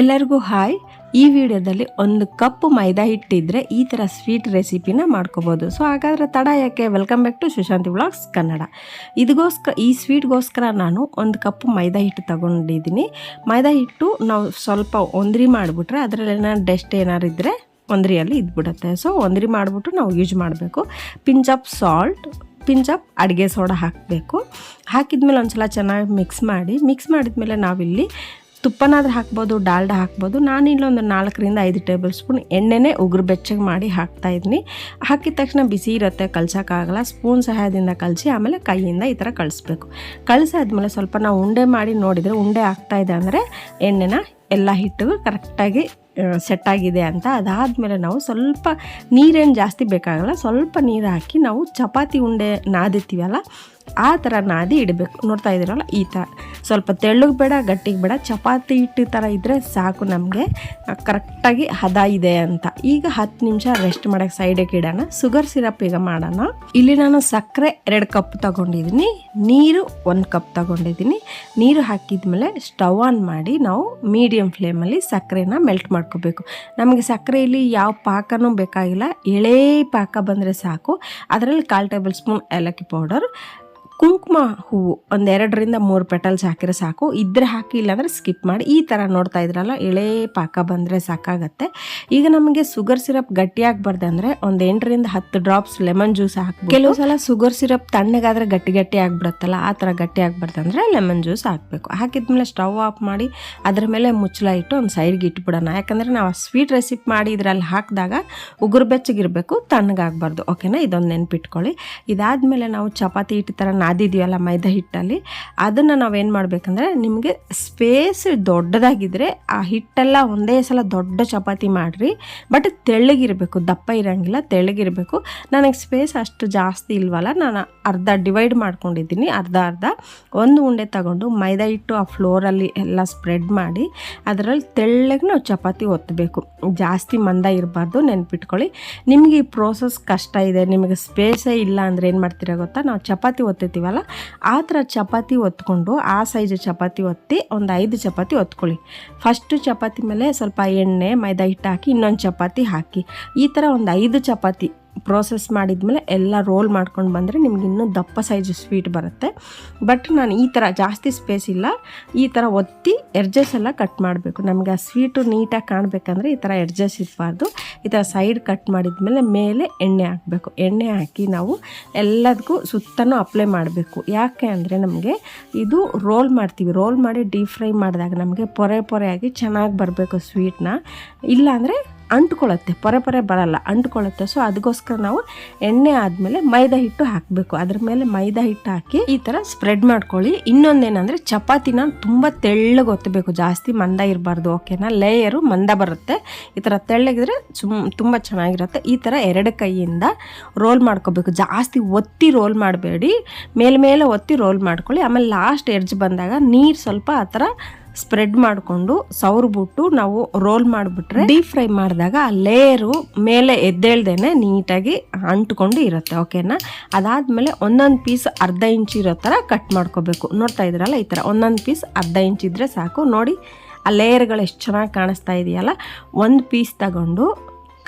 ಎಲ್ಲರಿಗೂ ಹಾಯ್. ಈ ವಿಡಿಯೋದಲ್ಲಿ ಒಂದು ಕಪ್ ಮೈದಾ ಹಿಟ್ಟಿದ್ರೆ ಈ ಥರ ಸ್ವೀಟ್ ರೆಸಿಪಿನ ಮಾಡ್ಕೋಬೋದು. ಸೊ ಹಾಗಾದರೆ ತಡ ಯಾಕೆ? Welcome back to Sushanti blogs Kannada ಇದಕ್ಕೋಸ್ಕರ ಈ ಸ್ವೀಟ್ಗೋಸ್ಕರ ನಾನು ಒಂದು ಕಪ್ ಮೈದಾ ಹಿಟ್ಟು ತಗೊಂಡಿದ್ದೀನಿ. ಮೈದಾ ಹಿಟ್ಟು ನಾವು ಸ್ವಲ್ಪ ಒಂದ್ರಿ ಮಾಡಿಬಿಟ್ರೆ ಅದರಲ್ಲಿ ಏನಾದ್ರು ಡೆಸ್ಟ್ ಏನಾರು ಇದ್ದರೆ ಒಂದ್ರಿಯಲ್ಲಿ ಇದ್ಬಿಡುತ್ತೆ. ಸೊ ಒಂದ್ರಿ ಮಾಡಿಬಿಟ್ಟು ನಾವು ಯೂಸ್ ಮಾಡಬೇಕು. Pinch of salt pinch of ಅಡುಗೆ ಸೋಡಾ ಹಾಕಬೇಕು. ಹಾಕಿದ್ಮೇಲೆ ಒಂದ್ಸಲ ಚೆನ್ನಾಗಿ ಮಿಕ್ಸ್ ಮಾಡಿ. ಮಿಕ್ಸ್ ಮಾಡಿದ್ಮೇಲೆ ನಾವಿಲ್ಲಿ ತುಪ್ಪನಾದ್ರೂ ಹಾಕ್ಬೋದು, ಡಾಲ್ಡ ಹಾಕ್ಬೋದು. ನಾನು ಒಂದು ನಾಲ್ಕರಿಂದ ಐದು ಟೇಬಲ್ ಸ್ಪೂನ್ ಎಣ್ಣೆನೇ ಉಗುರು ಬೆಚ್ಚಗೆ ಮಾಡಿ ಹಾಕ್ತಾ ಇದ್ದೀನಿ. ಹಾಕಿದ ತಕ್ಷಣ ಬಿಸಿ ಇರುತ್ತೆ, ಕಲ್ಸೋಕ್ಕಾಗಲ್ಲ. ಸ್ಪೂನ್ ಸಹಾಯದಿಂದ ಕಲಸಿ ಆಮೇಲೆ ಕೈಯಿಂದ ಈ ಥರ ಕಳಿಸ್ಬೇಕು. ಕಳಿಸಾದ್ಮೇಲೆ ಸ್ವಲ್ಪ ನಾವು ಉಂಡೆ ಮಾಡಿ ನೋಡಿದರೆ ಉಂಡೆ ಆಗ್ತಾ ಇದೆ ಅಂದರೆ ಎಣ್ಣೆನ ಎಲ್ಲ ಹಿಟ್ಟಿಗೂ ಕರೆಕ್ಟಾಗಿ ಸೆಟ್ ಆಗಿದೆ ಅಂತ. ಅದಾದಮೇಲೆ ನಾವು ಸ್ವಲ್ಪ ನೀರೇನು ಜಾಸ್ತಿ ಬೇಕಾಗಲ್ಲ, ಸ್ವಲ್ಪ ನೀರು ಹಾಕಿ ನಾವು ಚಪಾತಿ ಉಂಡೆ ನಾದಿರ್ತೀವಲ್ಲ ಆ ಥರ ನಾದಿ ಇಡಬೇಕು. ನೋಡ್ತಾ ಇದ್ದೀರಲ್ಲ? ಈ ಥರ ಸ್ವಲ್ಪ ತೆಳ್ಳಗೆ ಬೇಡ, ಗಟ್ಟಿಗೆ ಬೇಡ. ಚಪಾತಿ ಹಿಟ್ಟು ಥರ ಇದ್ದರೆ ಸಾಕು ನಮಗೆ. ಕರೆಕ್ಟಾಗಿ ಹದ ಇದೆ ಅಂತ. ಈಗ ಹತ್ತು ನಿಮಿಷ ರೆಸ್ಟ್ ಮಾಡೋಕ್ಕೆ ಸೈಡಿಗೆ ಇಡೋಣ. ಶುಗರ್ ಸಿರಪ್ ಈಗ ಮಾಡೋಣ. ಇಲ್ಲಿ ನಾನು ಸಕ್ಕರೆ ಎರಡು ಕಪ್ ತಗೊಂಡಿದ್ದೀನಿ ನೀರು ಒಂದು ಕಪ್ ತಗೊಂಡಿದ್ದೀನಿ ನೀರು ಹಾಕಿದ್ಮೇಲೆ ಸ್ಟವ್ ಆನ್ ಮಾಡಿ ನಾವು ಮೀಡಿಯಮ್ ಫ್ಲೇಮಲ್ಲಿ ಸಕ್ಕರೆನ ಮೆಲ್ಟ್ ಮಾಡ್ಕೋಬೇಕು. ನಮಗೆ ಸಕ್ಕರೆಯಲ್ಲಿ ಯಾವ ಪಾಕನೂ ಬೇಕಾಗಿಲ್ಲ. ಎಳೆ ಪಾಕ ಬಂದರೆ ಸಾಕು. ಅದರಲ್ಲಿ ಕಾಲು ಟೇಬಲ್ ಸ್ಪೂನ್ ಏಲಕ್ಕಿ ಪೌಡರ್ ಕುಂಕುಮ ಹೂವು ಒಂದೆರಡರಿಂದ ಮೂರು ಪೆಟಲ್ಸ್ ಹಾಕಿದ್ರೆ ಸಾಕು. ಇದ್ರೆ ಹಾಕಿ ಇಲ್ಲಾಂದರೆ ಸ್ಕಿಪ್ ಮಾಡಿ ಈ ಥರ ನೋಡ್ತಾ ಇದ್ರಲ್ಲ, ಎಳೆ ಪಾಕ ಬಂದರೆ ಸಾಕಾಗತ್ತೆ. ಈಗ ನಮಗೆ ಸುಗರ್ ಸಿರಪ್ ಗಟ್ಟಿಯಾಗಬಾರ್ದು ಅಂದರೆ ಒಂದು ಎಂಟರಿಂದ ಹತ್ತು ಡ್ರಾಪ್ಸ್ ಲೆಮನ್ ಜ್ಯೂಸ್ ಹಾಕಿ ಕೆಲವು ಸಲ ಸುಗರ್ ಸಿರಪ್ ತಣ್ಣಗಾದ್ರೆ ಗಟ್ಟಿ ಗಟ್ಟಿ ಆಗಿಬಿಡುತ್ತಲ್ಲ, ಆ ಥರ ಗಟ್ಟಿ ಆಗ್ಬಾರ್ದು ಅಂದರೆ ಲೆಮನ್ ಜ್ಯೂಸ್ ಹಾಕಬೇಕು. ಹಾಕಿದ್ಮೇಲೆ ಸ್ಟವ್ ಆಫ್ ಮಾಡಿ ಅದ್ರ ಮೇಲೆ ಮುಚ್ಚಳ ಇಟ್ಟು ಒಂದು ಸೈಡ್ಗೆ ಇಟ್ಬಿಡೋಣ. ಯಾಕಂದರೆ ನಾವು ಸ್ವೀಟ್ ರೆಸಿಪಿ ಮಾಡಿ ಇದರಲ್ಲಿ ಹಾಕಿದಾಗ ಉಗುರು ಬೆಚ್ಚಗಿರಬೇಕು, ತಣ್ಣಗಾಗಬಾರ್ದು. ಓಕೆನಾ ಇದೊಂದು ನೆನ್ಪಿಟ್ಕೊಳ್ಳಿ. ಇದಾದಮೇಲೆ ನಾವು ಚಪಾತಿ ಹಿಟ್ಟು ಥರ ನಾದಿದೀವಲ್ಲ ಮೈದಾ ಹಿಟ್ಟಲ್ಲಿ, ಅದನ್ನು ನಾವೇನು ಮಾಡಬೇಕಂದ್ರೆ ನಿಮಗೆ ಸ್ಪೇಸ್ ದೊಡ್ಡದಾಗಿದ್ದರೆ ಆ ಹಿಟ್ಟೆಲ್ಲ ಒಂದೇ ಸಲ ದೊಡ್ಡ ಚಪಾತಿ ಮಾಡಿರಿ ಬಟ್ ತೆಳ್ಳಗಿರಬೇಕು, ದಪ್ಪ ಇರೋಂಗಿಲ್ಲ, ತೆಳ್ಳಗಿರಬೇಕು. ನನಗೆ ಸ್ಪೇಸ್ ಅಷ್ಟು ಜಾಸ್ತಿ ಇಲ್ವಲ್ಲ, ನಾನು ಅರ್ಧ ಡಿವೈಡ್ ಮಾಡ್ಕೊಂಡಿದ್ದೀನಿ, ಅರ್ಧ ಅರ್ಧ. ಒಂದು ಉಂಡೆ ತಗೊಂಡು ಮೈದಾ ಹಿಟ್ಟು ಆ ಫ್ಲೋರಲ್ಲಿ ಎಲ್ಲ ಸ್ಪ್ರೆಡ್ ಮಾಡಿ, ಅದರಲ್ಲಿ ತೆಳ್ಳಗೆ ನಾವು ಚಪಾತಿ ಒತ್ತಬೇಕು ಜಾಸ್ತಿ ಮಂದ ಇರಬಾರ್ದು, ನೆನ್ಪಿಟ್ಕೊಳ್ಳಿ. ನಿಮಗೆ ಈ ಪ್ರೋಸೆಸ್ ಕಷ್ಟ ಇದೆ, ನಿಮಗೆ ಸ್ಪೇಸೇ ಇಲ್ಲ ಅಂದರೆ ಏನು ಮಾಡ್ತೀರಾ ಗೊತ್ತಾ? ನಾವು ಚಪಾತಿ ಒತ್ತಿರ್ತೀವಲ್ಲ ಆ ಥರ ಚಪಾತಿ ಒತ್ಕೊಂಡು, ಆ ಸೈಜ್ ಚಪಾತಿ ಒತ್ತಿ, ಒಂದು ಐದು ಚಪಾತಿ ಒತ್ಕೊಳ್ಳಿ. ಫಸ್ಟು ಚಪಾತಿ ಮೇಲೆ ಸ್ವಲ್ಪ ಎಣ್ಣೆ, ಮೈದಾ ಹಿಟ್ಟು ಹಾಕಿ, ಇನ್ನೊಂದು ಚಪಾತಿ ಹಾಕಿ. ಈ ಥರ ಒಂದು ಐದು ಚಪಾತಿ ಪ್ರೋಸೆಸ್ ಮಾಡಿದ್ಮೇಲೆ ಎಲ್ಲ ರೋಲ್ ಮಾಡ್ಕೊಂಡು ಬಂದರೆ ನಿಮ್ಗೆ ಇನ್ನೂ ದಪ್ಪ ಸೈಜ್ ಸ್ವೀಟ್ ಬರುತ್ತೆ. ಬಟ್ ನಾನು ಈ ಥರ ಜಾಸ್ತಿ ಸ್ಪೇಸ್ ಇಲ್ಲ. ಈ ಥರ ಒತ್ತಿ ಎಡ್ಜಸ್ ಎಲ್ಲ ಕಟ್ ಮಾಡಬೇಕು. ನಮಗೆ ಆ ಸ್ವೀಟು ನೀಟಾಗಿ ಕಾಣಬೇಕಂದ್ರೆ ಈ ಥರ ಎಡ್ಜಸ್ ಇರಬಾರ್ದು. ಈ ಥರ ಸೈಡ್ ಕಟ್ ಮಾಡಿದ್ಮೇಲೆ ಮೇಲೆ ಎಣ್ಣೆ ಹಾಕಬೇಕು. ಎಣ್ಣೆ ಹಾಕಿ ನಾವು ಎಲ್ಲದಕ್ಕೂ ಸುತ್ತನೂ ಅಪ್ಲೈ ಮಾಡಬೇಕು. ಯಾಕೆ ಅಂದರೆ ನಮಗೆ ಇದು ರೋಲ್ ಮಾಡ್ತೀವಿ. ರೋಲ್ ಮಾಡಿ ಡೀಪ್ ಫ್ರೈ ಮಾಡಿದಾಗ ನಮಗೆ ಪೊರೆ ಪೊರೆಯಾಗಿ ಚೆನ್ನಾಗಿ ಬರಬೇಕು ಸ್ವೀಟ್ನ ಇಲ್ಲಾಂದರೆ ಅಂಟ್ಕೊಳ್ಳುತ್ತೆ, ಪೊರೆ ಪೊರೆ ಬರಲ್ಲ, ಅಂಟ್ಕೊಳ್ಳುತ್ತೆ. ಸೊ ಅದಕ್ಕೋಸ್ಕರ ನಾವು ಎಣ್ಣೆ ಆದಮೇಲೆ ಮೈದಾ ಹಿಟ್ಟು ಹಾಕಬೇಕು. ಅದ್ರ ಮೇಲೆ ಮೈದಾ ಹಿಟ್ಟು ಹಾಕಿ ಈ ಥರ ಸ್ಪ್ರೆಡ್ ಮಾಡ್ಕೊಳ್ಳಿ. ಇನ್ನೊಂದೇನಂದ್ರೆ ಚಪಾತಿನ ತುಂಬ ತೆಳ್ಳಗೆ ಒತ್ತಬೇಕು. ಜಾಸ್ತಿ ಮಂದ ಇರಬಾರ್ದು ಓಕೆನಾ ಲೇಯರು ಮಂದ ಬರುತ್ತೆ. ಈ ಥರ ತೆಳ್ಳಗಿದ್ರೆ ಸುಮ್, ತುಂಬ ಚೆನ್ನಾಗಿರುತ್ತೆ. ಈ ಥರ ಎರಡು ಕೈಯಿಂದ ರೋಲ್ ಮಾಡ್ಕೋಬೇಕು. ಜಾಸ್ತಿ ಒತ್ತಿ ರೋಲ್ ಮಾಡಬೇಡಿ. ಮೇಲ್ಮೇಲೆ ಒತ್ತಿ ರೋಲ್ ಮಾಡ್ಕೊಳ್ಳಿ. ಆಮೇಲೆ ಲಾಸ್ಟ್ ಎಡ್ಜ್ ಬಂದಾಗ ನೀರು ಸ್ವಲ್ಪ ಆ ಥರ ಸ್ಪ್ರೆಡ್ ಮಾಡಿಕೊಂಡು ಸೌರ್ಬಿಟ್ಟು ನಾವು ರೋಲ್ ಮಾಡಿಬಿಟ್ರೆ ಡೀಪ್ ಫ್ರೈ ಮಾಡಿದಾಗ ಆ ಲೇಯರು ಮೇಲೆ ಎದ್ದೇಳ್ದೇನೆ ನೀಟಾಗಿ ಅಂಟ್ಕೊಂಡು ಇರುತ್ತೆ, ಓಕೆನಾ? ಅದಾದಮೇಲೆ ಒಂದೊಂದು ಪೀಸ್ ಅರ್ಧ ಇಂಚ್ ಇರೋ ಥರ ಕಟ್ ಮಾಡ್ಕೋಬೇಕು. ನೋಡ್ತಾ ಇದ್ರಲ್ಲ ಈ ಥರ, ಒಂದೊಂದು ಪೀಸ್ ಅರ್ಧ ಇಂಚ್ ಇದ್ದರೆ ಸಾಕು. ನೋಡಿ, ಆ ಲೇಯರ್ಗಳು ಎಷ್ಟು ಚೆನ್ನಾಗಿ ಕಾಣಿಸ್ತಾ ಇದೆಯಲ್ಲ? ಒಂದು ಪೀಸ್ ತಗೊಂಡು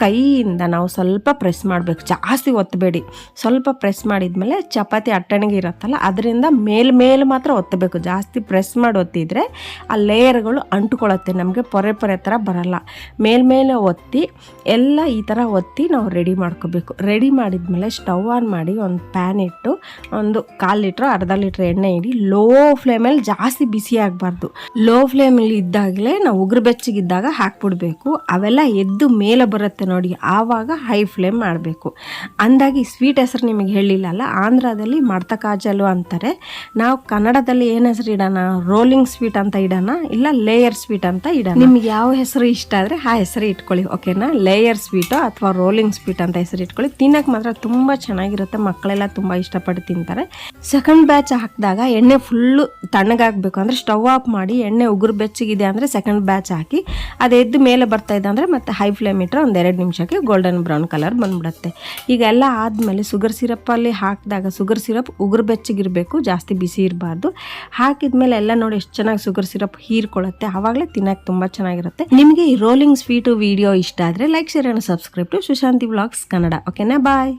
ಕೈಯಿಂದ ನಾವು ಸ್ವಲ್ಪ ಪ್ರೆಸ್ ಮಾಡಬೇಕು. ಜಾಸ್ತಿ ಒತ್ತಬೇಡಿ ಸ್ವಲ್ಪ ಪ್ರೆಸ್ ಮಾಡಿದ್ಮೇಲೆ ಚಪಾತಿ ಅಟ್ಟಣಿಗೆ ಇರುತ್ತಲ್ಲ, ಅದರಿಂದ ಮೇಲ್ ಮೇಲೆ ಮಾತ್ರ ಒತ್ತಬೇಕು ಜಾಸ್ತಿ ಪ್ರೆಸ್ ಮಾಡಿ ಒತ್ತಿದ್ರೆ ಆ ಲೇಯರ್ಗಳು ಅಂಟುಕೊಳ್ಳುತ್ತೆ. ನಮಗೆ ಪೊರೆ ಪೊರೆ ಥರ ಬರಲ್ಲ. ಮೇಲ್ಮೇಲೆ ಒತ್ತಿ, ಎಲ್ಲ ಈ ಥರ ಒತ್ತಿ ನಾವು ರೆಡಿ ಮಾಡ್ಕೋಬೇಕು. ರೆಡಿ ಮಾಡಿದ್ಮೇಲೆ ಸ್ಟವ್ ಆನ್ ಮಾಡಿ ಒಂದು ಪ್ಯಾನ್ ಇಟ್ಟು ಒಂದು ಕಾಲು ಲೀಟ್ರ್, ಅರ್ಧ ಲೀಟ್ರ್ ಎಣ್ಣೆ ಇಡಿ, ಲೋ ಫ್ಲೇಮಲ್ಲಿ ಜಾಸ್ತಿ ಬಿಸಿ ಆಗಬಾರ್ದು. ಲೋ ಫ್ಲೇಮಲ್ಲಿ ಇದ್ದಾಗಲೇ ನಾವು ಉಗುರು ಬೆಚ್ಚಗಿದ್ದಾಗ ಹಾಕ್ಬಿಡ್ಬೇಕು. ಅವೆಲ್ಲ ಎದ್ದು ಮೇಲೆ ಬರುತ್ತೆ. ನೋಡಿ, ಆವಾಗ ಹೈ ಫ್ಲೇಮ್ ಮಾಡಬೇಕು. ಅಂದಾಗಿ ಸ್ವೀಟ್ ಹೆಸರು ನಿಮಗೆ ಹೇಳಿಲ್ಲಲ್ಲ, ಆಂಧ್ರದಲ್ಲಿ ಮಡ್ತ ಕಾಜಲು ಅಂತಾರೆ. ನಾವು ಕನ್ನಡದಲ್ಲಿ ಏನು ಹೆಸರು ಇಡೋಣ? ರೋಲಿಂಗ್ ಸ್ವೀಟ್ ಅಂತ ಇಡೋಣ? ಇಲ್ಲ ಲೇಯರ್ ಸ್ವೀಟ್ ಅಂತ ಇಡೋಣ? ನಿಮ್ಗೆ ಯಾವ ಹೆಸರು ಇಷ್ಟ ಆದರೆ ಆ ಹೆಸರು ಇಟ್ಕೊಳ್ಳಿ ಓಕೆನಾ ಲೇಯರ್ ಸ್ವೀಟೋ ಅಥವಾ ರೋಲಿಂಗ್ ಸ್ವೀಟ್ ಅಂತ ಹೆಸರು ಇಟ್ಕೊಳ್ಳಿ. ತಿನ್ನಕ್ಕೆ ಮಾತ್ರ ತುಂಬ ಚೆನ್ನಾಗಿರುತ್ತೆ, ಮಕ್ಕಳೆಲ್ಲ ತುಂಬ ಇಷ್ಟಪಟ್ಟು ತಿಂತಾರೆ. ಸೆಕೆಂಡ್ ಬ್ಯಾಚ್ ಹಾಕಿದಾಗ ಎಣ್ಣೆ ಫುಲ್ಲು ತಣ್ಣಗಾಗಬೇಕು ಅಂದರೆ ಸ್ಟವ್ ಆಫ್ ಮಾಡಿ ಎಣ್ಣೆ ಉಗುರು ಬೆಚ್ಚಗಿದೆ ಅಂದರೆ ಸೆಕೆಂಡ್ ಬ್ಯಾಚ್ ಹಾಕಿ, ಅದು ಎದ್ದು ಮೇಲೆ ಬರ್ತಾ ಇದೆ ಅಂದರೆ ಮತ್ತೆ ಹೈ ಫ್ಲೇಮ್ ಇಟ್ಟರೆ ಒಂದು ಎರಡು ನಿಮಿಷಕ್ಕೆ ಗೋಲ್ಡನ್ ಬ್ರೌನ್ ಕಲರ್ ಬಂದ್ಬಿಡುತ್ತೆ. ಈಗ ಎಲ್ಲ ಆದಮೇಲೆ ಸುಗರ್ ಸಿರಪ್ಪಲ್ಲಿ ಹಾಕಿದಾಗ ಸುಗರ್ ಸಿರಪ್ ಉಗುರು ಬೆಚ್ಚಗಿರಬೇಕು, ಜಾಸ್ತಿ ಬಿಸಿ ಇರಬಾರ್ದು. ಹಾಕಿದ್ಮೇಲೆ ಎಲ್ಲ ನೋಡಿ ಎಷ್ಟು ಚೆನ್ನಾಗಿ ಸುಗರ್ ಸಿರಪ್ ಹೀರ್ಕೊಳ್ಳುತ್ತೆ. ಆವಾಗಲೇ ತಿನ್ನಕ್ಕೆ ತುಂಬ ಚೆನ್ನಾಗಿರುತ್ತೆ. ನಿಮಗೆ ಈ ರೋಲಿಂಗ್ ಸ್ವೀಟು ವಿಡಿಯೋ ಇಷ್ಟ ಆದರೆ like share and subscribe to Sushanti vlogs Kannada ಓಕೆನಾ ಬಾಯ್